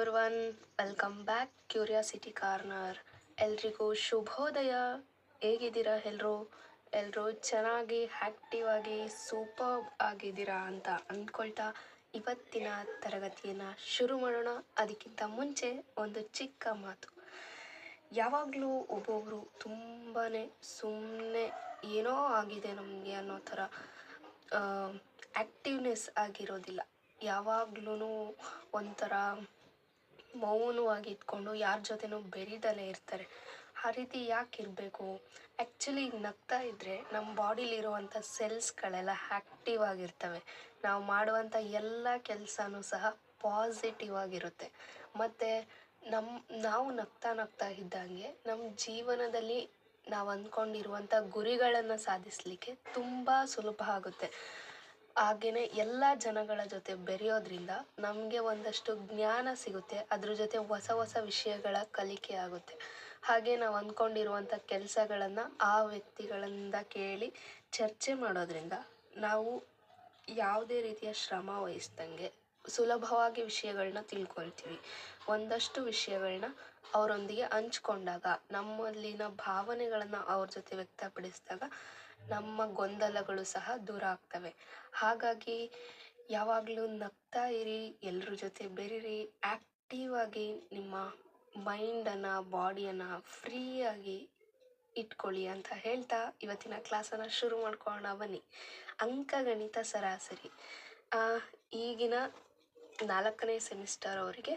Everyone welcome back curiosity corner ಎಲ್ರಿಗೂ ಶುಭೋದಯ. ಹೇಗಿದ್ದೀರಾ ಎಲ್ಲರೂ ಎಲ್ಲರೂ ಚೆನ್ನಾಗಿ ಆ್ಯಕ್ಟಿವ್ ಆಗಿ ಸೂಪರ್ ಆಗಿದ್ದೀರಾ ಅಂತ ಅಂದ್ಕೊಳ್ತಾ ಇವತ್ತಿನ ತರಗತಿಯನ್ನು ಶುರು ಮಾಡೋಣ. ಅದಕ್ಕಿಂತ ಮುಂಚೆ ಒಂದು ಚಿಕ್ಕ ಮಾತು. ಯಾವಾಗಲೂ ಒಬ್ಬೊಬ್ಬರು ತುಂಬಾ ಸುಮ್ಮನೆ ಏನೋ ಆಗಿದೆ ನಮಗೆ ಅನ್ನೋ ಥರ ಆ್ಯಕ್ಟಿವ್ನೆಸ್ ಆಗಿರೋದಿಲ್ಲ. ಯಾವಾಗ್ಲೂ ಒಂಥರ ಮೌನವಾಗಿ ಇದ್ಕೊಂಡು ಯಾರ ಜೊತೆನೂ ಬೆರೀದಲೇ ಇರ್ತಾರೆ. ಆ ರೀತಿ ಯಾಕೆ ಇರಬೇಕು? ಆ್ಯಕ್ಚುಲಿ ನಗ್ತಾ ಇದ್ದರೆ ನಮ್ಮ ಬಾಡಿಲಿರುವಂಥ ಸೆಲ್ಸ್ಗಳೆಲ್ಲ ಆ್ಯಕ್ಟಿವ್ ಆಗಿರ್ತವೆ. ನಾವು ಮಾಡುವಂಥ ಎಲ್ಲ ಕೆಲಸನೂ ಸಹ ಪಾಸಿಟಿವ್ ಆಗಿರುತ್ತೆ. ಮತ್ತು ನಮ್ಮ ನಾವು ನಗ್ತಾ ನಗ್ತಾ ಇದ್ದಂಗೆ ನಮ್ಮ ಜೀವನದಲ್ಲಿ ನಾವು ಅಂದ್ಕೊಂಡಿರುವಂಥ ಗುರಿಗಳನ್ನು ಸಾಧಿಸಲಿಕ್ಕೆ ತುಂಬ ಸುಲಭ ಆಗುತ್ತೆ. ಹಾಗೆಯೇ ಎಲ್ಲ ಜನಗಳ ಜೊತೆ ಬೆರೆಯೋದ್ರಿಂದ ನಮಗೆ ಒಂದಷ್ಟು ಜ್ಞಾನ ಸಿಗುತ್ತೆ. ಅದ್ರ ಜೊತೆ ಹೊಸ ಹೊಸ ವಿಷಯಗಳ ಕಲಿಕೆ ಆಗುತ್ತೆ. ಹಾಗೆ ನಾವು ಅಂದ್ಕೊಂಡಿರುವಂಥ ಕೆಲಸಗಳನ್ನು ಆ ವ್ಯಕ್ತಿಗಳಿಂದ ಕೇಳಿ ಚರ್ಚೆ ಮಾಡೋದ್ರಿಂದ ನಾವು ಯಾವುದೇ ರೀತಿಯ ಶ್ರಮ ವಹಿಸ್ದಂಗೆ ಸುಲಭವಾಗಿ ವಿಷಯಗಳನ್ನ ತಿಳ್ಕೊಳ್ತೀವಿ. ಒಂದಷ್ಟು ವಿಷಯಗಳನ್ನ ಅವರೊಂದಿಗೆ ಹಂಚ್ಕೊಂಡಾಗ ನಮ್ಮಲ್ಲಿನ ಭಾವನೆಗಳನ್ನು ಅವ್ರ ಜೊತೆ ವ್ಯಕ್ತಪಡಿಸಿದಾಗ ನಮ್ಮ ಗೊಂದಲಗಳು ಸಹ ದೂರ ಆಗ್ತವೆ. ಹಾಗಾಗಿ ಯಾವಾಗಲೂ ನಗ್ತಾ ಇರಿ ಎಲ್ಲರ ಜೊತೆ ಬೆರೀರಿ ಆ್ಯಕ್ಟಿವ್ ಆಗಿ ನಿಮ್ಮ ಮೈಂಡನ್ನು ಬಾಡಿಯನ್ನು ಫ್ರೀಯಾಗಿ ಇಟ್ಕೊಳ್ಳಿ ಅಂತ ಹೇಳ್ತಾ ಇವತ್ತಿನ ಕ್ಲಾಸನ್ನು ಶುರು ಮಾಡ್ಕೊಳ್ಳೋಣ ಬನ್ನಿ. ಅಂಕಗಣಿತ ಸರಾಸರಿ. ಈಗಿನ ನಾಲ್ಕನೇ ಸೆಮಿಸ್ಟರ್ ಅವರಿಗೆ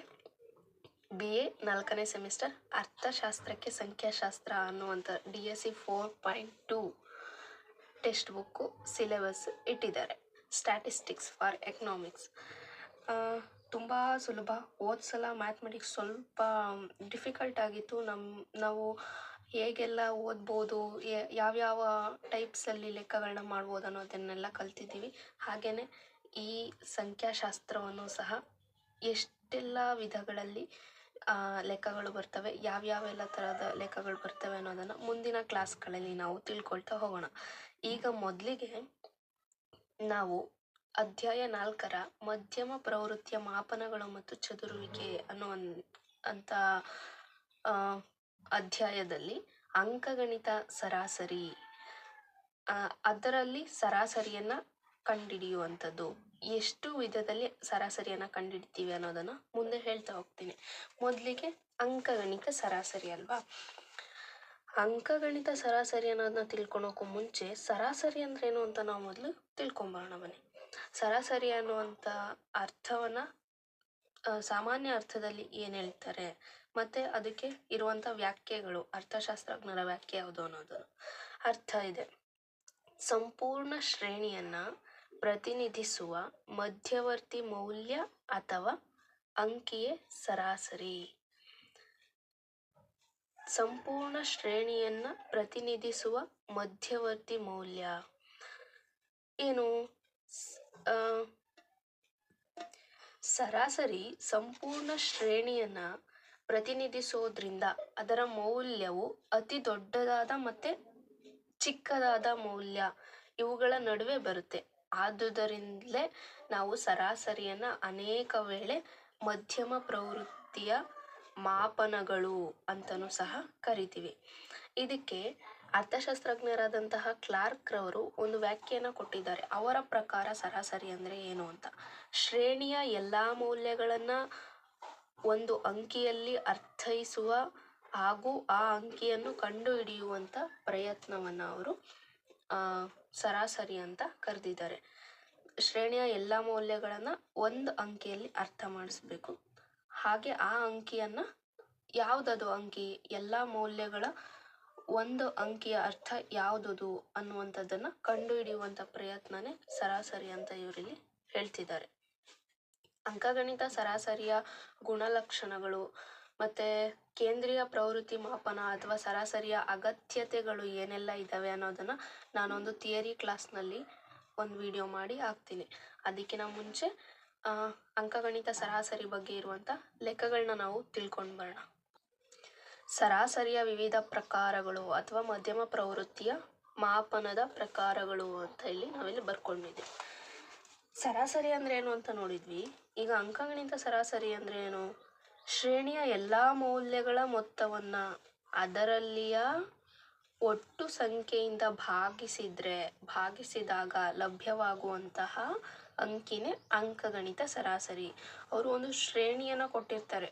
ಬಿ ಎ ನಾಲ್ಕನೇ ಸೆಮಿಸ್ಟರ್ ಅರ್ಥಶಾಸ್ತ್ರಕ್ಕೆ ಸಂಖ್ಯಾಶಾಸ್ತ್ರ ಅನ್ನುವಂಥ D S C four point two text book syllabus ಇಟ್ಟಿದ್ದಾರೆ. Statistics for economics. ತುಂಬ ಸುಲಭ. ಹೋದ ಸಲ ಮ್ಯಾಥಮೆಟಿಕ್ಸ್ ಸ್ವಲ್ಪ ಡಿಫಿಕಲ್ಟ್ ಆಗಿತ್ತು. ನಮ್ಮ ನಾವು ಹೇಗೆಲ್ಲ ಓದ್ಬೋದು ಯಾವ್ಯಾವ ಟೈಪ್ಸಲ್ಲಿ ಲೆಕ್ಕಗಳನ್ನ ಮಾಡ್ಬೋದು ಅನ್ನೋದನ್ನೆಲ್ಲ ಕಲ್ತಿದ್ದೀವಿ. ಹಾಗೆಯೇ ಈ ಸಂಖ್ಯಾಶಾಸ್ತ್ರವನ್ನು ಸಹ ಎಷ್ಟೆಲ್ಲ ವಿಧಗಳಲ್ಲಿ ಲೆಕ್ಕಗಳು ಬರ್ತವೆ, ಯಾವ್ಯಾವೆಲ್ಲ ಥರದ ಲೆಕ್ಕಗಳು ಬರ್ತವೆ ಅನ್ನೋದನ್ನು ಮುಂದಿನ ಕ್ಲಾಸ್ಗಳಲ್ಲಿ ನಾವು ತಿಳ್ಕೊಳ್ತಾ ಹೋಗೋಣ. ಈಗ ಮೊದಲಿಗೆ ನಾವು ಅಧ್ಯಾಯ ನಾಲ್ಕರ ಮಧ್ಯಮ ಪ್ರವೃತ್ತಿಯ ಮಾಪನಗಳು ಮತ್ತು ಚದುರುವಿಕೆ ಅನ್ನೋ ಅಂತ ಅಧ್ಯಾಯದಲ್ಲಿ ಅಂಕಗಣಿತ ಸರಾಸರಿ ಅದರಲ್ಲಿ ಸರಾಸರಿಯನ್ನ ಕಂಡುಹಿಡಿಯುವಂಥದ್ದು ಎಷ್ಟು ವಿಧದಲ್ಲಿ ಸರಾಸರಿಯನ್ನು ಕಂಡುಹಿಡಿತೀವಿ ಅನ್ನೋದನ್ನು ಮುಂದೆ ಹೇಳ್ತಾ ಹೋಗ್ತೀನಿ. ಮೊದಲಿಗೆ ಅಂಕಗಣಿತ ಸರಾಸರಿ ಅಲ್ವಾ? ಅಂಕಗಣಿತ ಸರಾಸರಿ ಅನ್ನೋದನ್ನ ತಿಳ್ಕೊಳೋಕ್ಕೂ ಮುಂಚೆ, ಸರಾಸರಿ ಅಂದ್ರೇನು ಅಂತ ನಾವು ಮೊದಲು ತಿಳ್ಕೊಂಬರೋಣ ಬನ್ನಿ. ಸರಾಸರಿ ಅನ್ನುವಂಥ ಅರ್ಥವನ್ನು ಸಾಮಾನ್ಯ ಅರ್ಥದಲ್ಲಿ ಏನು ಹೇಳ್ತಾರೆ? ಮತ್ತು ಅದಕ್ಕೆ ಇರುವಂಥ ವ್ಯಾಖ್ಯೆಗಳು, ಅರ್ಥಶಾಸ್ತ್ರಜ್ಞರ ವ್ಯಾಖ್ಯೆ ಯಾವುದು ಅನ್ನೋದು. ಅರ್ಥ ಇದೆ. ಸಂಪೂರ್ಣ ಶ್ರೇಣಿಯನ್ನು ಪ್ರತಿನಿಧಿಸುವ ಮಧ್ಯವರ್ತಿ ಮೌಲ್ಯ ಅಥವಾ ಅಂಕಿಯೇ ಸರಾಸರಿ. ಸಂಪೂರ್ಣ ಶ್ರೇಣಿಯನ್ನು ಪ್ರತಿನಿಧಿಸುವ ಮಧ್ಯವರ್ತಿ ಮೌಲ್ಯ. ಏನು? ಸರಾಸರಿ ಸಂಪೂರ್ಣ ಶ್ರೇಣಿಯನ್ನು ಪ್ರತಿನಿಧಿಸೋದ್ರಿಂದ ಅದರ ಮೌಲ್ಯವು ಅತಿ ದೊಡ್ಡದಾದ ಮತ್ತು ಚಿಕ್ಕದಾದ ಮೌಲ್ಯ ಇವುಗಳ ನಡುವೆ ಬರುತ್ತೆ. ಆದುದರಿಂದಲೇ ನಾವು ಸರಾಸರಿಯನ್ನು ಅನೇಕ ವೇಳೆ ಮಧ್ಯಮ ಪ್ರವೃತ್ತಿಯ ಮಾಪನಗಳು ಅಂತಲೂ ಸಹ ಕರಿತೀವಿ. ಇದಕ್ಕೆ ಅರ್ಥಶಾಸ್ತ್ರಜ್ಞರಾದಂತಹ ಕ್ಲಾರ್ಕ್ರವರು ಒಂದು ವ್ಯಾಖ್ಯೆಯನ್ನು ಕೊಟ್ಟಿದ್ದಾರೆ. ಅವರ ಪ್ರಕಾರ ಸರಾಸರಿ ಅಂದರೆ ಏನು ಅಂತ. ಶ್ರೇಣಿಯ ಎಲ್ಲ ಮೌಲ್ಯಗಳನ್ನು ಒಂದು ಅಂಕಿಯಲ್ಲಿ ಅರ್ಥೈಸುವ ಹಾಗೂ ಆ ಅಂಕಿಯನ್ನು ಕಂಡುಹಿಡಿಯುವಂಥ ಪ್ರಯತ್ನವನ್ನು ಅವರು ಸರಾಸರಿ ಅಂತ ಕರೆದಿದ್ದಾರೆ. ಶ್ರೇಣಿಯ ಎಲ್ಲ ಮೌಲ್ಯಗಳನ್ನು ಒಂದು ಅಂಕಿಯಲ್ಲಿ ಅರ್ಥ ಮಾಡಿಸ್ಬೇಕು. ಹಾಗೆ ಆ ಅಂಕಿಯನ್ನು ಯಾವುದದು ಅಂಕಿ? ಎಲ್ಲ ಮೌಲ್ಯಗಳ ಒಂದು ಅಂಕಿಯ ಅರ್ಥ ಯಾವುದದು ಅನ್ನುವಂಥದ್ದನ್ನು ಕಂಡುಹಿಡಿಯುವಂಥ ಪ್ರಯತ್ನನೇ ಸರಾಸರಿ ಅಂತ ಇವರಿಲ್ಲಿ ಹೇಳ್ತಿದ್ದಾರೆ. ಅಂಕಗಣಿತ ಸರಾಸರಿಯ ಗುಣಲಕ್ಷಣಗಳು ಮತ್ತು ಕೇಂದ್ರೀಯ ಪ್ರವೃತ್ತಿ ಮಾಪನ ಅಥವಾ ಸರಾಸರಿಯ ಅಗತ್ಯತೆಗಳು ಏನೆಲ್ಲ ಇದ್ದಾವೆ ಅನ್ನೋದನ್ನು ನಾನೊಂದು ಥಿಯರಿ ಕ್ಲಾಸ್ನಲ್ಲಿ ಒಂದು ವಿಡಿಯೋ ಮಾಡಿ ಹಾಕ್ತೀನಿ. ಅದಕ್ಕಿಂತ ಮುಂಚೆ ಅಂಕಗಣಿತ ಸರಾಸರಿ ಬಗ್ಗೆ ಇರುವಂಥ ಲೆಕ್ಕಗಳನ್ನ ನಾವು ತಿಳ್ಕೊಂಡು ಬರೋಣ. ಸರಾಸರಿಯ ವಿವಿಧ ಪ್ರಕಾರಗಳು ಅಥವಾ ಮಧ್ಯಮ ಪ್ರವೃತ್ತಿಯ ಮಾಪನದ ಪ್ರಕಾರಗಳು ಅಂತ ಇಲ್ಲಿ ನಾವಿಲ್ಲಿ ಬರ್ಕೊಂಡಿದ್ದೀವಿ ಸರಾಸರಿ ಅಂದರೆ ಏನು ಅಂತ ನೋಡಿದ್ವಿ. ಈಗ ಅಂಕಗಣಿತ ಸರಾಸರಿ ಅಂದರೆ ಏನು? ಶ್ರೇಣಿಯ ಎಲ್ಲ ಮೌಲ್ಯಗಳ ಮೊತ್ತವನ್ನ ಅದರಲ್ಲಿಯ ಒಟ್ಟು ಸಂಖ್ಯೆಯಿಂದ ಭಾಗಿಸಿದ್ರೆ, ಭಾಗಿಸಿದಾಗ ಲಭ್ಯವಾಗುವಂತಹ ಅಂಕಿನೇ ಅಂಕಗಣಿತ ಸರಾಸರಿ. ಅವರು ಒಂದು ಶ್ರೇಣಿಯನ್ನು ಕೊಟ್ಟಿರ್ತಾರೆ.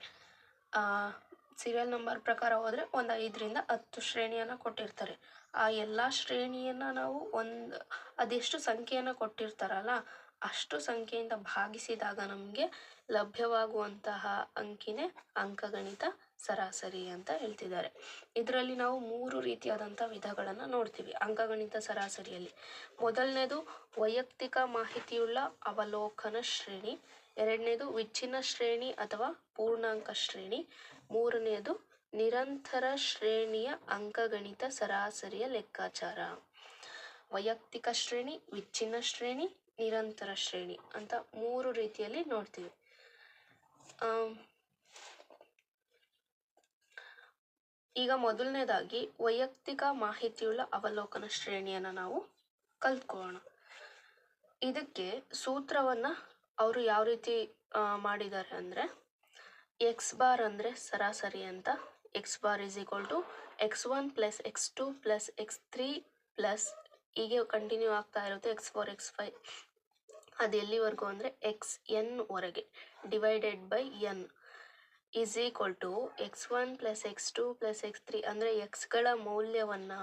ಸೀರಿಯಲ್ ನಂಬರ್ ಪ್ರಕಾರ ಹೋದರೆ ಒಂದು ಐದರಿಂದ ಹತ್ತು ಶ್ರೇಣಿಯನ್ನು ಕೊಟ್ಟಿರ್ತಾರೆ. ಆ ಎಲ್ಲ ಶ್ರೇಣಿಯನ್ನು ನಾವು ಒಂದು, ಅದೆಷ್ಟು ಸಂಖ್ಯೆಯನ್ನು ಕೊಟ್ಟಿರ್ತಾರಲ್ಲ, ಅಷ್ಟು ಸಂಖ್ಯೆಯಿಂದ ಭಾಗಿಸಿದಾಗ ನಮಗೆ ಲಭ್ಯವಾಗುವಂತಹ ಅಂಕಿನೇ ಅಂಕಗಣಿತ ಸರಾಸರಿ ಅಂತ ಹೇಳ್ತಿದ್ದಾರೆ. ಇದರಲ್ಲಿ ನಾವು ಮೂರು ರೀತಿಯಾದಂಥ ವಿಧಗಳನ್ನು ನೋಡ್ತೀವಿ. ಅಂಕಗಣಿತ ಸರಾಸರಿಯಲ್ಲಿ ಮೊದಲನೇದು ವೈಯಕ್ತಿಕ ಮಾಹಿತಿಯುಳ್ಳ ಅವಲೋಕನ ಶ್ರೇಣಿ, ಎರಡನೇದು ವಿಚ್ಛಿನ್ನ ಶ್ರೇಣಿ ಅಥವಾ ಪೂರ್ಣಾಂಕ ಶ್ರೇಣಿ ಮೂರನೆಯದು ನಿರಂತರ ಶ್ರೇಣಿಯ ಅಂಕಗಣಿತ ಸರಾಸರಿಯ ಲೆಕ್ಕಾಚಾರ. ವೈಯಕ್ತಿಕ ಶ್ರೇಣಿ, ವಿಚ್ಛಿನ್ನ ಶ್ರೇಣಿ, ನಿರಂತರ ಶ್ರೇಣಿ ಅಂತ ಮೂರು ರೀತಿಯಲ್ಲಿ ನೋಡ್ತೀವಿ. ಈಗ ಮೊದಲನೇದಾಗಿ ವೈಯಕ್ತಿಕ ಮಾಹಿತಿಯುಳ್ಳ ಅವಲೋಕನ ಶ್ರೇಣಿಯನ್ನು ನಾವು ಕಲ್ತ್ಕೊಳ್ಳೋಣ. ಇದಕ್ಕೆ ಸೂತ್ರವನ್ನ ಅವರು ಯಾವ ರೀತಿ ಮಾಡಿದ್ದಾರೆ ಅಂದರೆ ಎಕ್ಸ್ ಬಾರ್ ಅಂದರೆ ಸರಾಸರಿ ಅಂತ X bar is equal to X one plus X two plus X three plus ಹೀಗೆ ಕಂಟಿನ್ಯೂ ಆಗ್ತಾ ಇರುತ್ತೆ ಎಕ್ಸ್ ಫೋರ್ ಎಕ್ಸ್ ಫೈವ್ ಅದು ಎಲ್ಲಿವರೆಗೂ ಅಂದರೆ ಎಕ್ಸ್ ಎನ್ ವರೆಗೆ divided by N is equal to X one plus X two plus X three ಅಂದರೆ ಎಕ್ಸ್ಗಳ ಮೌಲ್ಯವನ್ನು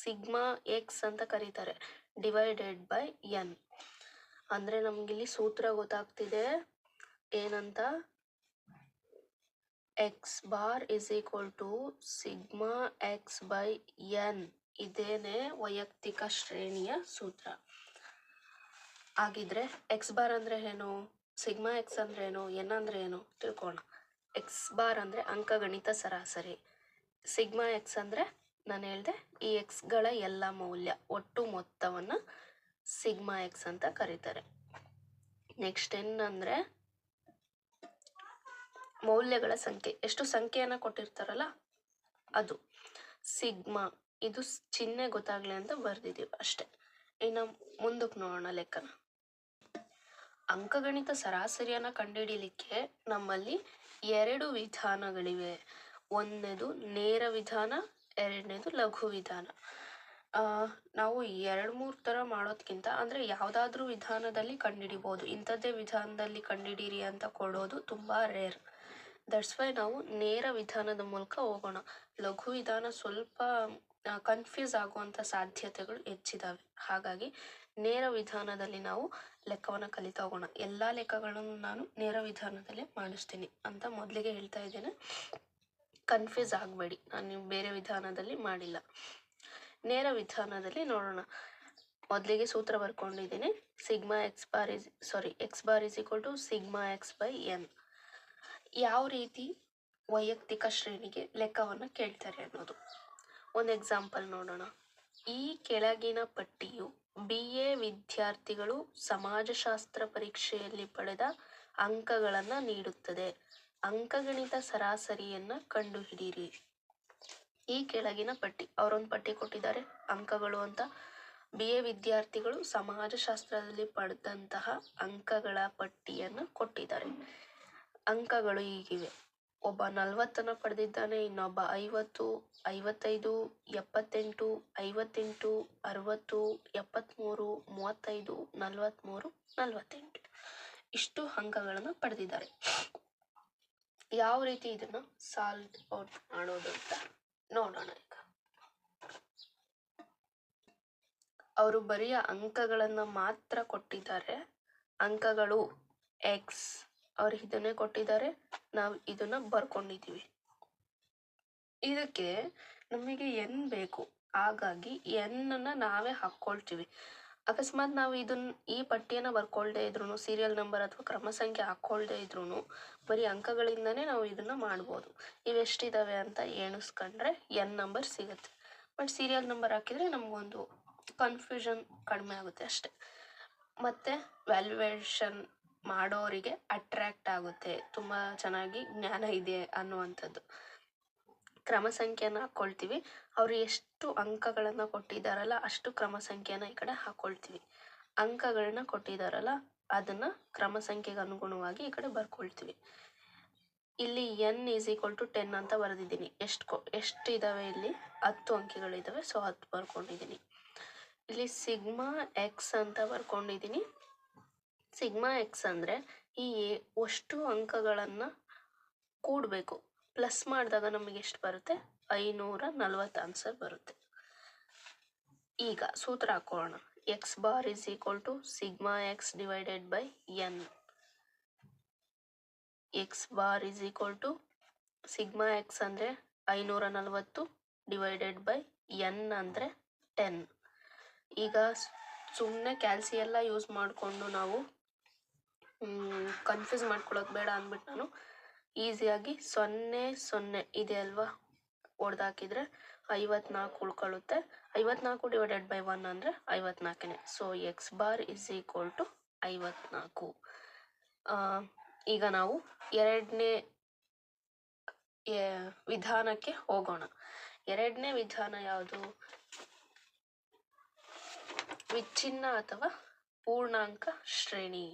ಸಿಗ್ಮಾ ಎಕ್ಸ್ ಅಂತ ಕರೀತಾರೆ ಡಿವೈಡೆಡ್ ಬೈ ಎನ್ ಅಂದರೆ ನಮಗಿಲ್ಲಿ ಸೂತ್ರ ಗೊತ್ತಾಗ್ತಿದೆ, ಏನಂತ? X bar is equal to sigma X by N ಇದೇನೆ ವೈಯಕ್ತಿಕ ಶ್ರೇಣಿಯ ಸೂತ್ರ. ಆಗಿದ್ರೆ ಎಕ್ಸ್ ಬಾರ್ ಅಂದರೆ ಏನು? ಸಿಗ್ಮಾ ಎಕ್ಸ್ ಅಂದ್ರೆ ಏನು? ಎನ್ ಅಂದ್ರೆ ಏನು? ತಿಳ್ಕೋಣ ಎಕ್ಸ್ ಬಾರ್ ಅಂದರೆ ಅಂಕಗಣಿತ ಸರಾಸರಿ. ಸಿಗ್ಮಾ ಎಕ್ಸ್ ಅಂದರೆ ನಾನು ಹೇಳಿದೆ ಈ ಎಕ್ಸ್ಗಳ ಎಲ್ಲ ಮೌಲ್ಯ, ಒಟ್ಟು ಮೊತ್ತವನ್ನು ಸಿಗ್ಮಾ ಎಕ್ಸ್ ಅಂತ ಕರೀತಾರೆ. ನೆಕ್ಸ್ಟ್ ಏನಂದರೆ ಮೌಲ್ಯಗಳ ಸಂಖ್ಯೆ. ಎಷ್ಟು ಸಂಖ್ಯೆಯನ್ನು ಕೊಟ್ಟಿರ್ತಾರಲ್ಲ, ಅದು. ಸಿಗ್ಮಾ, ಇದು ಚಿಹ್ನೆ ಗೊತ್ತಾಗ್ಲಿ ಅಂತ ಬರೆದಿದ್ದೀವಿ ಅಷ್ಟೇ. ಇನ್ನು ಮುಂದಕ್ಕೆ ನೋಡೋಣ ಲೆಕ್ಕನ. ಅಂಕಗಣಿತ ಸರಾಸರಿಯನ್ನು ಕಂಡುಹಿಡಿಯಲಿಕ್ಕೆ ನಮ್ಮಲ್ಲಿ ಎರಡು ವಿಧಾನಗಳಿವೆ. ಒಂದನೇದು ನೇರ ವಿಧಾನ, ಎರಡನೇದು ಲಘು ವಿಧಾನ. ನಾವು ಎರಡು ಮೂರು ಥರ ಮಾಡೋದ್ಕಿಂತ ಅಂದರೆ ಯಾವುದಾದ್ರೂ ವಿಧಾನದಲ್ಲಿ ಕಂಡುಹಿಡಿಬೋದು ಇಂಥದ್ದೇ ವಿಧಾನದಲ್ಲಿ ಕಂಡುಹಿಡೀರಿ ಅಂತ ಕೊಡೋದು ತುಂಬ ರೇರ್. ದಟ್ಸ್ ವೈ ನಾವು ನೇರ ವಿಧಾನದ ಮೂಲಕ ಹೋಗೋಣ. ಲಘು ವಿಧಾನ ಸ್ವಲ್ಪ ಕನ್ಫ್ಯೂಸ್ ಆಗುವಂಥ ಸಾಧ್ಯತೆಗಳು ಹೆಚ್ಚಿದ್ದಾವೆ ಹಾಗಾಗಿ ನೇರ ವಿಧಾನದಲ್ಲಿ ನಾವು ಲೆಕ್ಕವನ್ನು ಕಲಿತಾ ಹೋಗೋಣ ಎಲ್ಲ ಲೆಕ್ಕಗಳನ್ನು ನಾನು ನೇರ ವಿಧಾನದಲ್ಲೇ ಮಾಡಿಸ್ತೀನಿ ಅಂತ ಮೊದಲಿಗೆ ಹೇಳ್ತಾ ಇದ್ದೇನೆ. ಕನ್ಫ್ಯೂಸ್ ಆಗಬೇಡಿ. ನಾನು ಬೇರೆ ವಿಧಾನದಲ್ಲಿ ಮಾಡಿಲ್ಲ. ನೇರ ವಿಧಾನದಲ್ಲಿ ನೋಡೋಣ. ಮೊದಲಿಗೆ ಸೂತ್ರ ಬರ್ಕೊಂಡಿದ್ದೀನಿ. Sigma X bar is sorry X bar is equal to sigma X by N ಯಾವ ರೀತಿ ವೈಯಕ್ತಿಕ ಶ್ರೇಣಿಗೆ ಲೆಕ್ಕವನ್ನು ಕೇಳ್ತಾರೆ ಅನ್ನೋದು. ಒಂದು ಎಕ್ಸಾಂಪಲ್ ನೋಡೋಣ. ಈ ಕೆಳಗಿನ ಪಟ್ಟಿಯು ಬಿ ಎ ವಿದ್ಯಾರ್ಥಿಗಳು ಸಮಾಜಶಾಸ್ತ್ರ ಪರೀಕ್ಷೆಯಲ್ಲಿ ಪಡೆದ ಅಂಕಗಳನ್ನು ನೀಡುತ್ತದೆ. ಅಂಕಗಣಿತ ಸರಾಸರಿಯನ್ನು ಕಂಡುಹಿಡಿಯಿರಿ. ಈ ಕೆಳಗಿನ ಪಟ್ಟಿ, ಅವರೊಂದು ಪಟ್ಟಿ ಕೊಟ್ಟಿದ್ದಾರೆ. ಅಂಕಗಳು ಅಂತ. ಬಿ ಎ ವಿದ್ಯಾರ್ಥಿಗಳು ಸಮಾಜಶಾಸ್ತ್ರದಲ್ಲಿ ಪಡೆದಂತಹ ಅಂಕಗಳ ಪಟ್ಟಿಯನ್ನು ಕೊಟ್ಟಿದ್ದಾರೆ. ಅಂಕಗಳು ಹೀಗಿವೆ ಒಬ್ಬ ನಲವತ್ತನ್ನು ಪಡೆದಿದ್ದಾನೆ, ಇನ್ನೊಬ್ಬ ಐವತ್ತು, ಐವತ್ತೈದು, ಎಪ್ಪತ್ತೆಂಟು, ಐವತ್ತೆಂಟು, ಅರವತ್ತು, ಎಪ್ಪತ್ತ್ಮೂರು, ಮೂವತ್ತೈದು, ನಲವತ್ತ್ಮೂರು, ನಲವತ್ತೆಂಟು. ಇಷ್ಟು ಅಂಕಗಳನ್ನು ಪಡೆದಿದ್ದಾರೆ. ಯಾವ ರೀತಿ ಇದನ್ನು ಸಾಲ್ವ್ ಔಟ್ ಮಾಡೋದು ಅಂತ ನೋಡೋಣ ಈಗ. ಅವರು ಬರೀ ಅಂಕಗಳನ್ನು ಮಾತ್ರ ಕೊಟ್ಟಿದ್ದಾರೆ. ಅಂಕಗಳು ಎಕ್ಸ್ ಅವ್ರು ಇದನ್ನೇ ಕೊಟ್ಟಿದ್ದಾರೆ. ನಾವು ಇದನ್ನ ಬರ್ಕೊಂಡಿದ್ದೀವಿ ಇದಕ್ಕೆ ನಮಗೆ ಎನ್ ಬೇಕು. ಹಾಗಾಗಿ ಎನ್ ಅನ್ನ ನಾವೇ ಹಾಕ್ಕೊಳ್ತೀವಿ ಅಕಸ್ಮಾತ್ ನಾವು ಇದನ್ನ ಈ ಪಟ್ಟಿಯನ್ನು ಬರ್ಕೊಳ್ದೇ ಇದ್ರು ಸೀರಿಯಲ್ ನಂಬರ್ ಅಥವಾ ಕ್ರಮ ಸಂಖ್ಯೆ ಹಾಕ್ಕೊಳ್ದೇ ಇದ್ರು ಬರೀ ಅಂಕಗಳಿಂದನೇ ನಾವು ಇದನ್ನ ಮಾಡ್ಬೋದು. ಇವೆಷ್ಟಿದಾವೆ ಅಂತ ಎಣಿಸ್ಕೊಂಡ್ರೆ ಎನ್ ನಂಬರ್ ಸಿಗುತ್ತೆ. ಬಟ್ ಸೀರಿಯಲ್ ನಂಬರ್ ಹಾಕಿದ್ರೆ ನಮಗೊಂದು ಕನ್ಫ್ಯೂಷನ್ ಕಡಿಮೆ ಆಗುತ್ತೆ ಅಷ್ಟೆ. ಮತ್ತು ವ್ಯಾಲ್ಯುವೇಷನ್ ಮಾಡೋರಿಗೆ ಅಟ್ರ್ಯಾಕ್ಟ್ ಆಗುತ್ತೆ. ತುಂಬ ಚೆನ್ನಾಗಿ ಜ್ಞಾನ ಇದೆ ಅನ್ನುವಂಥದ್ದು. ಕ್ರಮ ಸಂಖ್ಯೆನ ಹಾಕ್ಕೊಳ್ತೀವಿ ಅವರು ಎಷ್ಟು ಅಂಕಗಳನ್ನು ಕೊಟ್ಟಿದ್ದಾರಲ್ಲ ಅಷ್ಟು ಕ್ರಮ ಸಂಖ್ಯೆನ ಈ ಕಡೆ ಹಾಕ್ಕೊಳ್ತೀವಿ ಅಂಕಗಳನ್ನ ಕೊಟ್ಟಿದ್ದಾರಲ್ಲ ಅದನ್ನು ಕ್ರಮ ಸಂಖ್ಯೆಗೆ ಅನುಗುಣವಾಗಿ ಈ ಕಡೆ ಬರ್ಕೊಳ್ತೀವಿ. ಇಲ್ಲಿ N is equal to ten ಅಂತ ಬರೆದಿದ್ದೀನಿ. ಎಷ್ಟು ಕೊ ಎಷ್ಟು ಇದ್ದಾವೆ ಇಲ್ಲಿ? ಹತ್ತು ಅಂಕಿಗಳಿದ್ದಾವೆ ಸೊ ಹತ್ತು ಬರ್ಕೊಂಡಿದ್ದೀನಿ ಇಲ್ಲಿ ಸಿಗ್ಮಾ ಎಕ್ಸ್ ಅಂತ ಬರ್ಕೊಂಡಿದ್ದೀನಿ ಸಿಗ್ಮಾ ಎಕ್ಸ್ ಅಂದರೆ ಈ ಅಷ್ಟು ಅಂಕಗಳನ್ನು ಕೂಡಬೇಕು. ಪ್ಲಸ್ ಮಾಡಿದಾಗ ನಮಗೆ ಎಷ್ಟು ಬರುತ್ತೆ? ಐನೂರ ನಲ್ವತ್ತು ಆನ್ಸರ್ ಬರುತ್ತೆ. ಈಗ ಸೂತ್ರ ಹಾಕೋಣ. X bar is equal to sigma X divided by N X bar is equal to sigma X ಅಂದರೆ ಐನೂರ ನಲವತ್ತು ಡಿವೈಡೆಡ್ ಬೈ ಎನ್ ಅಂದರೆ ಟೆನ್ ಈಗ ಸುಮ್ಮನೆ ಕ್ಯಾಲ್ಸಿ ಎಲ್ಲ ಯೂಸ್ ಮಾಡಿಕೊಂಡು ನಾವು ಕನ್ಫ್ಯೂಸ್ ಮಾಡ್ಕೊಳ್ಳೋದು ಬೇಡ ಅಂದ್ಬಿಟ್ಟು ನಾನು. ಈಸಿಯಾಗಿ ಸೊನ್ನೆ ಸೊನ್ನೆ ಇದೆ ಅಲ್ವಾ? ಹೊಡೆದಾಕಿದ್ರೆ ಐವತ್ನಾಲ್ಕು ಉಳ್ಕೊಳ್ಳುತ್ತೆ. ಐವತ್ನಾಲ್ಕು ಡಿವೈಡೆಡ್ ಬೈ ಒನ್ ಅಂದರೆ ಐವತ್ನಾಲ್ಕನೇ. So X bar is equal to ಐವತ್ನಾಲ್ಕು. ಈಗ ನಾವು ಎರಡನೇ ವಿಧಾನಕ್ಕೆ ಹೋಗೋಣ. ಎರಡನೇ ವಿಧಾನ ಯಾವುದು? ವಿಚ್ಛಿನ್ನ ಅಥವಾ ಪೂರ್ಣಾಂಕ ಶ್ರೇಣಿ.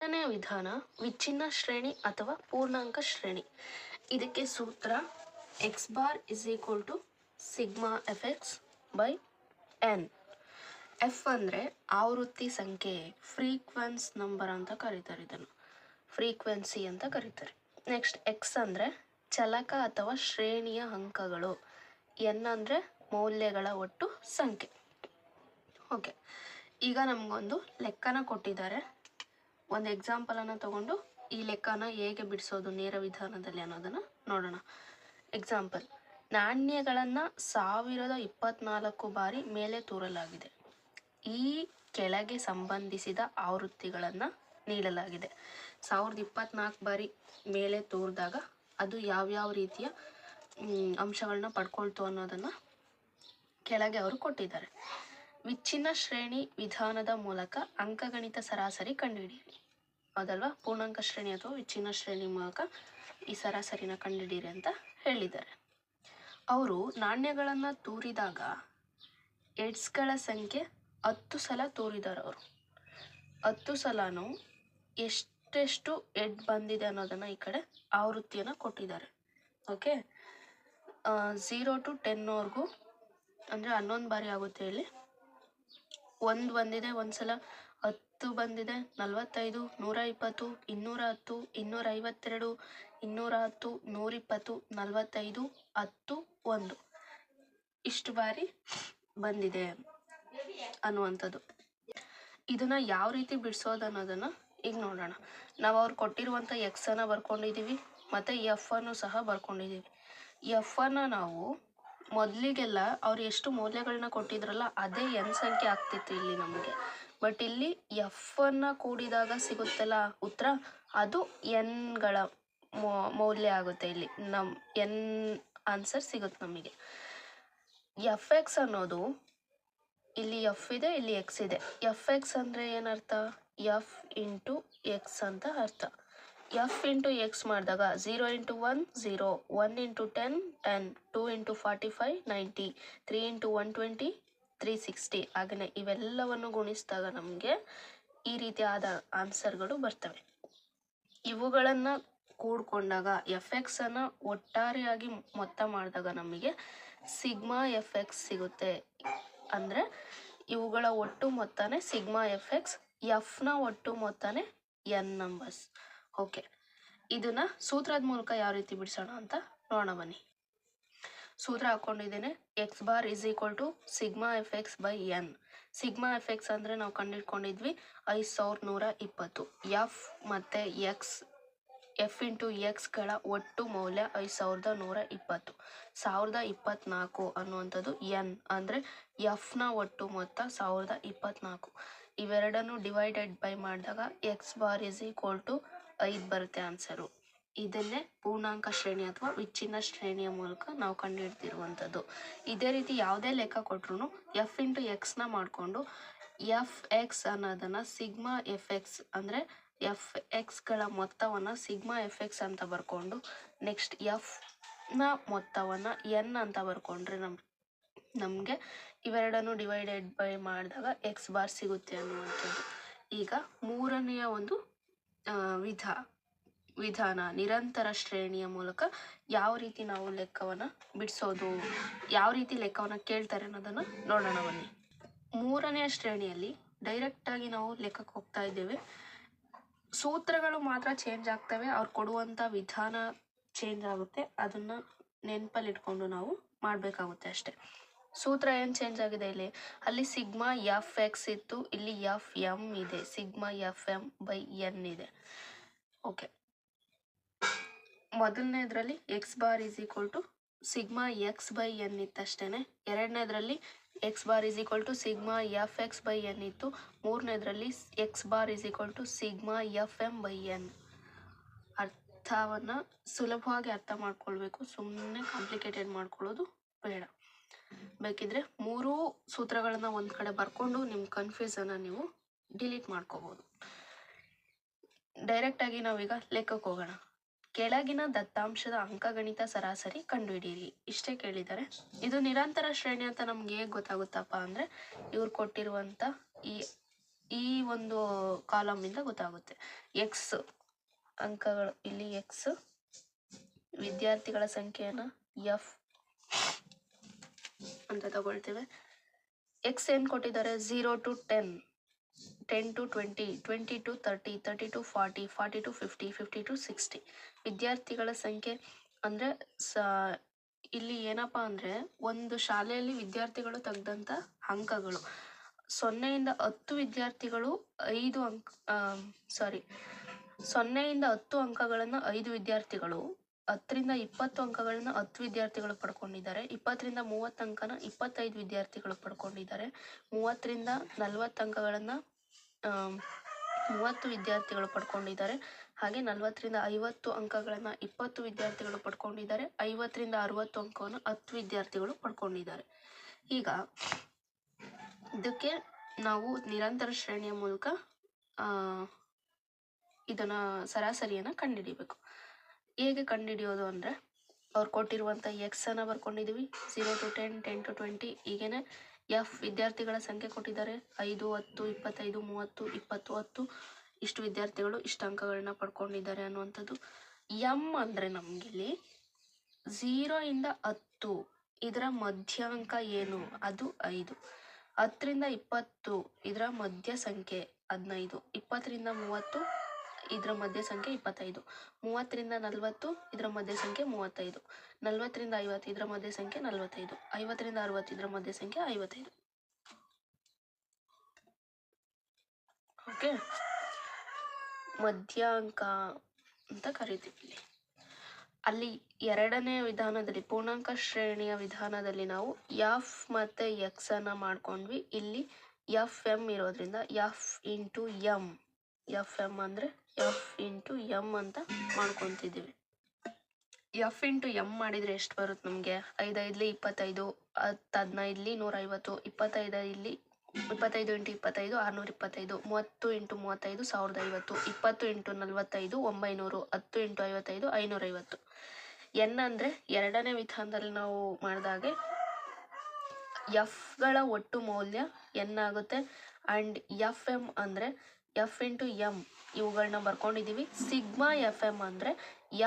ಎರಡನೇ ವಿಧಾನ, ವಿಚ್ಛಿನ್ನ ಶ್ರೇಣಿ ಅಥವಾ ಪೂರ್ಣಾಂಕ ಶ್ರೇಣಿ. ಇದಕ್ಕೆ ಸೂತ್ರ X bar is equal to sigma F X by N F ಅಂದರೆ ಆವೃತ್ತಿ ಸಂಖ್ಯೆ ಫ್ರೀಕ್ವೆನ್ಸ್ ನಂಬರ್ ಅಂತ ಕರೀತಾರೆ ಇದನ್ನು. ಫ್ರೀಕ್ವೆನ್ಸಿ ಅಂತ ಕರೀತಾರೆ. ನೆಕ್ಸ್ಟ್ ಎಕ್ಸ್ ಅಂದರೆ ಚಲಕ ಅಥವಾ ಶ್ರೇಣಿಯ ಅಂಕಗಳು. ಎನ್ ಅಂದರೆ ಮೌಲ್ಯಗಳ ಒಟ್ಟು ಸಂಖ್ಯೆ. ಓಕೆ ಈಗ ನಮಗೊಂದು ಲೆಕ್ಕನ ಕೊಟ್ಟಿದ್ದಾರೆ. ಒಂದು ಎಕ್ಸಾಂಪಲನ್ನು ತಗೊಂಡು ಈ ಲೆಕ್ಕನ ಹೇಗೆ ಬಿಡಿಸೋದು ನೇರ ವಿಧಾನದಲ್ಲಿ ಅನ್ನೋದನ್ನು ನೋಡೋಣ. ಎಕ್ಸಾಂಪಲ್ ನಾಣ್ಯಗಳನ್ನು ಸಾವಿರದ ಇಪ್ಪತ್ನಾಲ್ಕು ಬಾರಿ ಮೇಲೆ ತೂರಲಾಗಿದೆ. ಈ ಕೆಳಗೆ ಸಂಬಂಧಿಸಿದ ಆವೃತ್ತಿಗಳನ್ನು ನೀಡಲಾಗಿದೆ. ಸಾವಿರದ ಇಪ್ಪತ್ನಾಲ್ಕು ಬಾರಿ ಮೇಲೆ ತೂರಿದಾಗ ಅದು ಯಾವ್ಯಾವ ರೀತಿಯ ಅಂಶಗಳನ್ನ ಪಡ್ಕೊಳ್ತು ಅನ್ನೋದನ್ನು ಕೆಳಗೆ ಅವರು ಕೊಟ್ಟಿದ್ದಾರೆ. ವಿಚ್ಛಿನ್ನ ಶ್ರೇಣಿ ವಿಧಾನದ ಮೂಲಕ ಅಂಕಗಣಿತ ಸರಾಸರಿ ಕಂಡುಹಿಡಿಯಿರಿ. ಹೌದಲ್ವಾ? ಪೂರ್ಣಾಂಕ ಶ್ರೇಣಿ ಅಥವಾ ವಿಚ್ಛಿನ್ನ ಶ್ರೇಣಿ ಮೂಲಕ ಈ ಸರಾಸರಿನ ಕಂಡುಹಿಡಿಯಿರಿ ಅಂತ ಹೇಳಿದ್ದಾರೆ. ಅವರು ನಾಣ್ಯಗಳನ್ನು ತೂರಿದಾಗ ಎಡ್ಸ್ಗಳ ಸಂಖ್ಯೆ ಹತ್ತು ಸಲ ತೋರಿದಾರೆ ಅವರು. ಹತ್ತು ಸಲನೂ ಎಷ್ಟೆಷ್ಟು ಎಡ್ ಬಂದಿದೆ ಅನ್ನೋದನ್ನು ಈ ಕಡೆ ಆವೃತ್ತಿಯನ್ನು ಕೊಟ್ಟಿದ್ದಾರೆ. ಓಕೆ? ಝೀರೋ ಟು ಟೆನ್ವರೆಗೂ ಅಂದರೆ ಹನ್ನೊಂದು ಬಾರಿ ಆಗುತ್ತೆ ಇಲ್ಲಿ ಒಂದು ಬಂದಿದೆ ಒಂದು ಸಲ ಹತ್ತು ಬಂದಿದೆ, ನಲವತ್ತೈದು ನೂರ ಇಪ್ಪತ್ತು ಇನ್ನೂರ ಹತ್ತು ಇನ್ನೂರ ಐವತ್ತೆರಡು ಇನ್ನೂರ ಹತ್ತು ನೂರಿಪ್ಪತ್ತು, ನಲವತ್ತೈದು, ಹತ್ತು, ಒಂದು. ಇಷ್ಟು ಬಾರಿ ಬಂದಿದೆ ಅನ್ನುವಂಥದ್ದು. ಇದನ್ನ ಯಾವ ರೀತಿ ಬಿಡಿಸೋದು ಅನ್ನೋದನ್ನು ಈಗ ನೋಡೋಣ. ನಾವು ಅವ್ರು ಕೊಟ್ಟಿರುವಂಥ ಎಕ್ಸನ್ನು ಬರ್ಕೊಂಡಿದ್ದೀವಿ ಮತ್ತು ಎಫ್ ಅನ್ನು ಸಹ ಬರ್ಕೊಂಡಿದ್ದೀವಿ ಎಫ್ ಅನ್ನು ನಾವು ಮೊದಲಿಗೆಲ್ಲ ಅವ್ರು ಎಷ್ಟು ಮೌಲ್ಯಗಳನ್ನ ಕೊಟ್ಟಿದ್ರಲ್ಲ, ಅದೇ ಎನ್ ಸಂಖ್ಯೆ ಆಗ್ತಿತ್ತು ಇಲ್ಲಿ ನಮಗೆ. ಬಟ್ ಇಲ್ಲಿ ಎಫ್ ಅನ್ನ ಕೂಡಿದಾಗ ಸಿಗುತ್ತಲ್ಲ ಉತ್ತರ, ಅದು ಎನ್ಗಳ ಮೌಲ್ಯ ಆಗುತ್ತೆ ಇಲ್ಲಿ. ನಮ್, ಎನ್ ಆನ್ಸರ್ ಸಿಗುತ್ತೆ ನಮಗೆ. ಎಫ್ ಎಕ್ಸ್ ಅನ್ನೋದು ಇಲ್ಲಿ ಎಫ್ ಇದೆ, ಇಲ್ಲಿ ಎಕ್ಸ್ ಇದೆ. ಎಫ್ ಎಕ್ಸ್ ಅಂದರೆ ಏನರ್ಥ? ಎಫ್ ಇಂಟು ಎಕ್ಸ್ ಅಂತ ಅರ್ಥ. ಎಫ್ ಇಂಟು ಎಕ್ಸ್ ಮಾಡಿದಾಗ zero into one zero one into ten ten two into forty five ninety three into one twenty three sixty ಹಾಗೆಯೇ ಇವೆಲ್ಲವನ್ನು ಗುಣಿಸಿದಾಗ ನಮಗೆ ಈ ರೀತಿಯಾದ ಆನ್ಸರ್ಗಳು ಬರ್ತವೆ. ಇವುಗಳನ್ನು ಕೂಡಿಕೊಂಡಾಗ ಎಫ್ ಎಕ್ಸನ್ನು ಒಟ್ಟಾರೆಯಾಗಿ ಮೊತ್ತ ಮಾಡಿದಾಗ ನಮಗೆ ಸಿಗ್ಮಾ ಎಫ್ ಎಕ್ಸ್ ಸಿಗುತ್ತೆ. ಅಂದರೆ ಇವುಗಳ ಒಟ್ಟು ಮೊತ್ತನೇ ಸಿಗ್ಮಾ ಎಫ್ ಎಕ್ಸ್ ಎಫ್ನ ಒಟ್ಟು ಮೊತ್ತನೇ ಎನ್ ನಂಬರ್ಸ್ ಓಕೆ. ಇದನ್ನ ಸೂತ್ರದ ಮೂಲಕ ಯಾವ ರೀತಿ ಬಿಡಿಸೋಣ ಅಂತ ನೋಡೋಣ ಬನ್ನಿ. ಸೂತ್ರ ಹಾಕೊಂಡಿದ್ದೇನೆ. X bar is equal to sigma F X by N sigma F X ಅಂದರೆ ನಾವು ಕಂಡುಹಿಡ್ಕೊಂಡಿದ್ವಿ ಐದು ಸಾವಿರದ ನೂರ ಇಪ್ಪತ್ತು. ಎಫ್ ಮತ್ತು ಎಕ್ಸ್ ಎಫ್ ಇಂಟು ಎಕ್ಸ್ಗಳ ಒಟ್ಟು ಮೌಲ್ಯ ಐದು ಸಾವಿರದ ನೂರ ಇಪ್ಪತ್ತು. ಸಾವಿರದ ಇಪ್ಪತ್ನಾಲ್ಕು ಅನ್ನುವಂಥದ್ದು ಎನ್ ಅಂದರೆ ಎಫ್ನ ಒಟ್ಟು ಮೊತ್ತ ಸಾವಿರದ ಇಪ್ಪತ್ನಾಲ್ಕು. ಇವೆರಡನ್ನು ಡಿವೈಡೆಡ್ ಬೈ ಮಾಡಿದಾಗ X bar is equal to ಐದು ಬರುತ್ತೆ ಆನ್ಸರು. ಇದನ್ನೇ ಪೂರ್ಣಾಂಕ ಶ್ರೇಣಿ ಅಥವಾ ವಿಚ್ಛಿನ್ನ ಶ್ರೇಣಿಯ ಮೂಲಕ ನಾವು ಕಂಡುಹಿಡ್ದಿರುವಂಥದ್ದು. ಇದೇ ರೀತಿ ಯಾವುದೇ ಲೆಕ್ಕ ಕೊಟ್ರು ಎಫ್ ಇಂಟು ಎಕ್ಸ್ನ ಮಾಡಿಕೊಂಡು ಎಫ್ ಎಕ್ಸ್ ಅನ್ನೋದನ್ನು ಸಿಗ್ಮಾ ಎಫ್ ಎಕ್ಸ್ ಅಂದರೆ ಎಫ್ ಎಕ್ಸ್ಗಳ ಮೊತ್ತವನ್ನು ಸಿಗ್ಮಾ ಎಫ್ ಎಕ್ಸ್ ಅಂತ ಬರ್ಕೊಂಡು ನೆಕ್ಸ್ಟ್ ಎಫ್ನ ಮೊತ್ತವನ್ನು ಎನ್ ಅಂತ ಬರ್ಕೊಂಡ್ರೆ ನಮ್, ನಮಗೆ ಇವೆರಡನ್ನು ಡಿವೈಡೆಡ್ ಬೈ ಮಾಡಿದಾಗ ಎಕ್ಸ್ ಬಾರ್ ಸಿಗುತ್ತೆ ಅನ್ನುವಂಥದ್ದು. ಈಗ ಮೂರನೆಯ ಒಂದು ವಿಧ, ವಿಧಾನ ನಿರಂತರ ಶ್ರೇಣಿಯ ಮೂಲಕ ಯಾವ ರೀತಿ ನಾವು ಲೆಕ್ಕವನ್ನು ಬಿಡಿಸೋದು, ಯಾವ ರೀತಿ ಲೆಕ್ಕವನ್ನು ಕೇಳ್ತಾರೆ ಅನ್ನೋದನ್ನು ನೋಡೋಣ ಬನ್ನಿ. ಮೂರನೆಯ ಶ್ರೇಣಿಯಲ್ಲಿ ಡೈರೆಕ್ಟಾಗಿ ನಾವು ಲೆಕ್ಕಕ್ಕೆ ಹೋಗ್ತಾ ಇದ್ದೇವೆ. ಸೂತ್ರಗಳು ಮಾತ್ರ ಚೇಂಜ್ ಆಗ್ತವೆ. ಅವ್ರು ಕೊಡುವಂಥ ವಿಧಾನ ಚೇಂಜ್ ಆಗುತ್ತೆ. ಅದನ್ನು ನೆನಪಲ್ಲಿಟ್ಕೊಂಡು ನಾವು ಮಾಡಬೇಕಾಗುತ್ತೆ ಅಷ್ಟೆ. ಸೂತ್ರ ಏನು ಚೇಂಜ್ ಆಗಿದೆ ಇಲ್ಲಿ? ಅಲ್ಲಿ ಸಿಗ್ಮಾ ಎಫ್ ಎಕ್ಸ್ ಇತ್ತು, ಇಲ್ಲಿ ಎಫ್ ಎಂ ಇದೆ. Sigma F M by N ಇದೆ. Okay ಮೊದಲನೇದ್ರಲ್ಲಿ X bar is equal to sigma X by N ಇತ್ತಷ್ಟೇ ಎರಡನೇದ್ರಲ್ಲಿ X bar is equal to sigma F X by N ಇತ್ತು. ಮೂರನೇದ್ರಲ್ಲಿ X bar is equal to sigma F M by N ಅರ್ಥವನ್ನು ಸುಲಭವಾಗಿ ಅರ್ಥ ಮಾಡ್ಕೊಳ್ಬೇಕು. ಸುಮ್ಮನೆ complicated ಮಾಡ್ಕೊಳ್ಳೋದು ಬೇಡ. ಬೇಕಿದ್ರೆ ಮೂರೂ ಸೂತ್ರಗಳನ್ನ ಒಂದು ಕಡೆ ಬರ್ಕೊಂಡು ನಿಮ್ಮ ಕನ್ಫ್ಯೂಸನ್ನ ನೀವು ಡಿಲೀಟ್ ಮಾಡ್ಕೋಬೋದು. ಡೈರೆಕ್ಟಾಗಿ ನಾವೀಗ ಲೆಕ್ಕಕ್ಕೆ ಹೋಗೋಣ. ಕೆಳಗಿನ ದತ್ತಾಂಶದ ಅಂಕಗಣಿತ ಸರಾಸರಿ ಕಂಡುಹಿಡಿಯಿರಿ. ಇಷ್ಟೇ ಕೇಳಿದ್ದಾರೆ ಇದು ನಿರಂತರ ಶ್ರೇಣಿ ಅಂತ ನಮ್ಗೆ ಹೇಗೆ ಗೊತ್ತಾಗುತ್ತಪ್ಪ ಅಂದರೆ, ಇವ್ರು ಕೊಟ್ಟಿರುವಂಥ ಈ ಈ ಒಂದು ಕಾಲಮಿಂದ ಗೊತ್ತಾಗುತ್ತೆ. ಎಕ್ಸ್ ಅಂಕಗಳು, ಇಲ್ಲಿ ಎಕ್ಸ್ ವಿದ್ಯಾರ್ಥಿಗಳ ಸಂಖ್ಯೆಯನ್ನು ಎಫ್ ಅಂತ ತಗೊಳ್ತೇವೆ. ಎಕ್ಸ್ ಏನು ಕೊಟ್ಟಿದ್ದಾರೆ? Zero to ten ten to twenty twenty to thirty thirty to forty forty to fifty fifty to sixty ವಿದ್ಯಾರ್ಥಿಗಳ ಸಂಖ್ಯೆ ಅಂದರೆ ಸ, ಇಲ್ಲಿ ಏನಪ್ಪ ಅಂದರೆ ಒಂದು ಶಾಲೆಯಲ್ಲಿ ವಿದ್ಯಾರ್ಥಿಗಳು ತೆಗೆದಂಥ ಅಂಕಗಳು. ಸೊನ್ನೆಯಿಂದ ಹತ್ತು ವಿದ್ಯಾರ್ಥಿಗಳು ಐದು ಅಂಕ ಸಾರಿ ಸೊನ್ನೆಯಿಂದ ಹತ್ತು ಅಂಕಗಳನ್ನು ಐದು ವಿದ್ಯಾರ್ಥಿಗಳು ಹತ್ತರಿಂದ ಇಪ್ಪತ್ತು ಅಂಕಗಳನ್ನು ಹತ್ತು ವಿದ್ಯಾರ್ಥಿಗಳು ಪಡ್ಕೊಂಡಿದ್ದಾರೆ. ಇಪ್ಪತ್ತರಿಂದ ಮೂವತ್ತು ಅಂಕನ ಇಪ್ಪತ್ತೈದು ವಿದ್ಯಾರ್ಥಿಗಳು ಪಡ್ಕೊಂಡಿದ್ದಾರೆ. ಮೂವತ್ತರಿಂದ ನಲವತ್ತು ಅಂಕಗಳನ್ನು ಮೂವತ್ತು ವಿದ್ಯಾರ್ಥಿಗಳು ಪಡ್ಕೊಂಡಿದ್ದಾರೆ. ಹಾಗೆ ನಲವತ್ತರಿಂದ ಐವತ್ತು ಅಂಕಗಳನ್ನು ಇಪ್ಪತ್ತು ವಿದ್ಯಾರ್ಥಿಗಳು ಪಡ್ಕೊಂಡಿದ್ದಾರೆ. ಐವತ್ತರಿಂದ ಅರವತ್ತು ಅಂಕವನ್ನು ಹತ್ತು ವಿದ್ಯಾರ್ಥಿಗಳು ಪಡ್ಕೊಂಡಿದ್ದಾರೆ. ಈಗ ಇದಕ್ಕೆ ನಾವು ನಿರಂತರ ಶ್ರೇಣಿಯ ಮೂಲಕ ಇದನ್ನು ಸರಾಸರಿಯನ್ನು ಕಂಡುಹಿಡಿಬೇಕು ಹೇಗೆ ಕಂಡುಹಿಡಿಯೋದು ಅಂದರೆ ಅವ್ರು ಕೊಟ್ಟಿರುವಂಥ ಎಕ್ಸ್ ಅನ್ನು ಬರ್ಕೊಂಡಿದ್ದೀವಿ zero to ten ten to twenty ಹೀಗೇ ಎಫ್ ವಿದ್ಯಾರ್ಥಿಗಳ ಸಂಖ್ಯೆ ಕೊಟ್ಟಿದ್ದಾರೆ. ಐದು, ಹತ್ತು, ಇಪ್ಪತ್ತೈದು, ಮೂವತ್ತು, ಇಪ್ಪತ್ತು, ಹತ್ತು ಇಷ್ಟು ವಿದ್ಯಾರ್ಥಿಗಳು ಇಷ್ಟು ಅಂಕಗಳನ್ನ ಪಡ್ಕೊಂಡಿದ್ದಾರೆ ಅನ್ನುವಂಥದ್ದು. ಎಂ ಅಂದರೆ ನಮಗಿಲ್ಲಿ ಝೀರೋ ಇಂದ ಹತ್ತು ಇದರ ಮಧ್ಯಾಂಕ ಏನು? ಅದು ಐದು. ಹತ್ತರಿಂದ ಇಪ್ಪತ್ತು ಇದರ ಮಧ್ಯ ಸಂಖ್ಯೆ ಹದಿನೈದು. ಇಪ್ಪತ್ತರಿಂದ ಮೂವತ್ತು ಇದರ ಮಧ್ಯ ಸಂಖ್ಯೆ ಇಪ್ಪತ್ತೈದು. ಮೂವತ್ತರಿಂದ ನಲವತ್ತು, ಇದರ ಮಧ್ಯ ಸಂಖ್ಯೆ ಮೂವತ್ತೈದು. ನಲವತ್ತರಿಂದ ಐವತ್ತು, ಇದರ ಮಧ್ಯ ಸಂಖ್ಯೆ ನಲವತ್ತೈದು. ಐವತ್ತರಿಂದ ಅರವತ್ತು, ಇದರ ಮಧ್ಯ ಸಂಖ್ಯೆ ಐವತ್ತೈದು. ಓಕೆ? ಮಧ್ಯಾಂಕ ಅಂತ ಕರಿತೀವಿ ಇಲ್ಲಿ. ಅಲ್ಲಿ ಎರಡನೇ ವಿಧಾನದಲ್ಲಿ, ಪೂರ್ಣಾಂಕ ಶ್ರೇಣಿಯ ವಿಧಾನದಲ್ಲಿ ನಾವು ಎಫ್ ಮತ್ತು ಎಕ್ಸ್ ಅನ್ನ ಮಾಡ್ಕೊಂಡ್ವಿ. ಇಲ್ಲಿ ಎಫ್ ಎಂ ಇರೋದ್ರಿಂದ F into M F M ಅಂದರೆ ಎಫ್ ಇಂಟು ಎಂ ಅಂತ ಮಾಡ್ಕೊತಿದ್ದೀವಿ. ಎಫ್ ಇಂಟು ಎಂ ಮಾಡಿದರೆ ಎಷ್ಟು ಬರುತ್ತೆ ನಮಗೆ? ಐದೈದಲಿ ಇಪ್ಪತ್ತೈದು ಹತ್ತು ಹದಿನೈದಲಿ ನೂರೈವತ್ತು ಇಪ್ಪತ್ತೈದು ಇಲ್ಲಿ ಇಪ್ಪತ್ತೈದು ಇಂಟು ಇಪ್ಪತ್ತೈದು, ಆರುನೂರ ಇಪ್ಪತ್ತೈದು, ಮೂವತ್ತು ಇಂಟು ಮೂವತ್ತೈದು, ಸಾವಿರದ ಐವತ್ತು, ಇಪ್ಪತ್ತು ಇಂಟು ನಲವತ್ತೈದು, ಒಂಬೈನೂರು, ಹತ್ತು ಇಂಟು ಐವತ್ತೈದು, ಐನೂರೈವತ್ತು. ಎನ್ ಅಂದರೆ ಎರಡನೇ ವಿಧಾನದಲ್ಲಿ ನಾವು ಮಾಡಿದಾಗೆ ಎಫ್ಗಳ ಒಟ್ಟು ಮೌಲ್ಯ ಎನ್ ಆಗುತ್ತೆ. ಆ್ಯಂಡ್ ಎಫ್ ಎಂ ಅಂದರೆ ಎಫ್ ಇಂಟು ಎಂ ಇವುಗಳನ್ನ ಬರ್ಕೊಂಡಿದ್ದೀವಿ ಸಿಗ್ಮಾ ಎಫ್ ಎಂ ಅಂದರೆ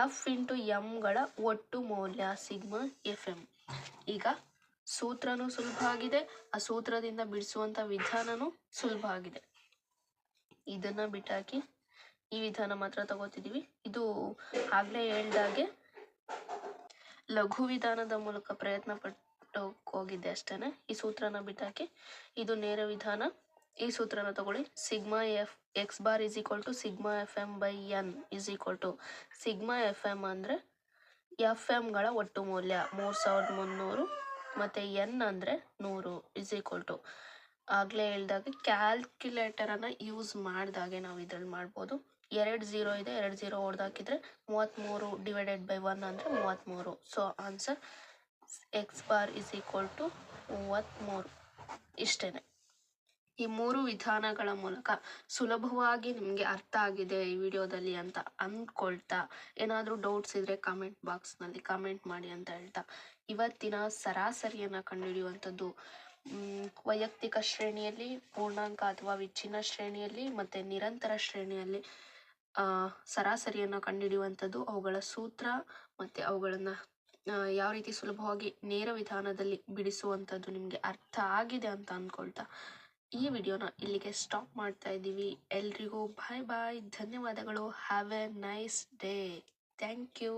ಎಫ್ ಇಂಟು ಎಮ್ಗಳ ಒಟ್ಟು ಮೌಲ್ಯ ಸಿಗ್ಮಾ ಎಫ್ ಎಂ ಈಗ ಸೂತ್ರನೂ ಸುಲಭ ಆಗಿದೆ. ಆ ಸೂತ್ರದಿಂದ ಬಿಡಿಸುವಂಥ ವಿಧಾನನೂ ಸುಲಭ ಆಗಿದೆ. ಇದನ್ನು ಬಿಟ್ಟಾಕಿ ಈ ವಿಧಾನ ಮಾತ್ರ ತಗೋತಿದ್ದೀವಿ ಇದು ಆಗಲೇ ಹೇಳ್ದಾಗೆ ಲಘು ವಿಧಾನದ ಮೂಲಕ ಪ್ರಯತ್ನ ಪಟ್ಟು ಹೋಗಿದ್ದೆ ಅಷ್ಟೇ ಈ ಸೂತ್ರನ ಬಿಟ್ಟಾಕಿ ಇದು ನೇರ ವಿಧಾನ. ಈ ಸೂತ್ರನ ತಗೊಳ್ಳಿ. Sigma F, X bar is equal to sigma F M by N is equal to sigma F M ಅಂದರೆ ಎಫ್ ಎಮ್ಗಳ ಒಟ್ಟು ಮೌಲ್ಯ ಮೂರು ಸಾವಿರದ ಮುನ್ನೂರು ಮತ್ತು ಎನ್ ಅಂದರೆ ನೂರು ಇಸ್ ಈಕ್ವಲ್ ಟು. ಆಗಲೇ ಹೇಳ್ದಾಗೆ ಕ್ಯಾಲ್ಕ್ಯುಲೇಟರನ್ನು ಯೂಸ್ ಮಾಡಿದಾಗೆ ನಾವು ಇದ್ರಲ್ಲಿ ಮಾಡ್ಬೋದು. ಎರಡು ಜೀರೋ ಇದೆ, ಎರಡು ಝೀರೋ ಹೊಡೆದಾಕಿದ್ರೆ ಮೂವತ್ತ್ಮೂರು ಡಿವೈಡೆಡ್ ಬೈ ಒನ್ ಅಂದರೆ ಮೂವತ್ತ್ಮೂರು so answer X bar is equal to ಮೂವತ್ತ್ಮೂರು ಇಷ್ಟೇ ಈ ಮೂರು ವಿಧಾನಗಳ ಮೂಲಕ ಸುಲಭವಾಗಿ ನಿಮಗೆ ಅರ್ಥ ಆಗಿದೆ ಈ ವಿಡಿಯೋದಲ್ಲಿ ಅಂತ ಅಂದ್ಕೊಳ್ತಾ. ಏನಾದರೂ ಡೌಟ್ಸ್ ಇದ್ದರೆ ಕಾಮೆಂಟ್ ಬಾಕ್ಸ್ನಲ್ಲಿ ಕಾಮೆಂಟ್ ಮಾಡಿ ಅಂತ ಹೇಳ್ತಾ. ಇವತ್ತಿನ ಸರಾಸರಿಯನ್ನು ಕಂಡುಹಿಡಿಯುವಂಥದ್ದು ವೈಯಕ್ತಿಕ ಶ್ರೇಣಿಯಲ್ಲಿ, ಪೂರ್ಣಾಂಕ ಅಥವಾ ವಿಚ್ಛಿನ್ನ ಶ್ರೇಣಿಯಲ್ಲಿ ಮತ್ತು ನಿರಂತರ ಶ್ರೇಣಿಯಲ್ಲಿ ಸರಾಸರಿಯನ್ನು ಕಂಡುಹಿಡಿಯುವಂಥದ್ದು ಅವುಗಳ ಸೂತ್ರ ಮತ್ತು ಅವುಗಳನ್ನು ಯಾವ ರೀತಿ ಸುಲಭವಾಗಿ ನೇರ ವಿಧಾನದಲ್ಲಿ ಬಿಡಿಸುವಂಥದ್ದು ನಿಮಗೆ ಅರ್ಥ ಆಗಿದೆ ಅಂತ ಅಂದ್ಕೊಳ್ತಾ. ಈ ವಿಡಿಯೋನ ಇಲ್ಲಿಗೆ ಸ್ಟಾಪ್ ಮಾಡ್ತಾ ಇದ್ದೀವಿ. ಎಲ್ರಿಗೂ ಬಾಯ್ ಬಾಯ್. ಧನ್ಯವಾದಗಳು. Have a nice day thank you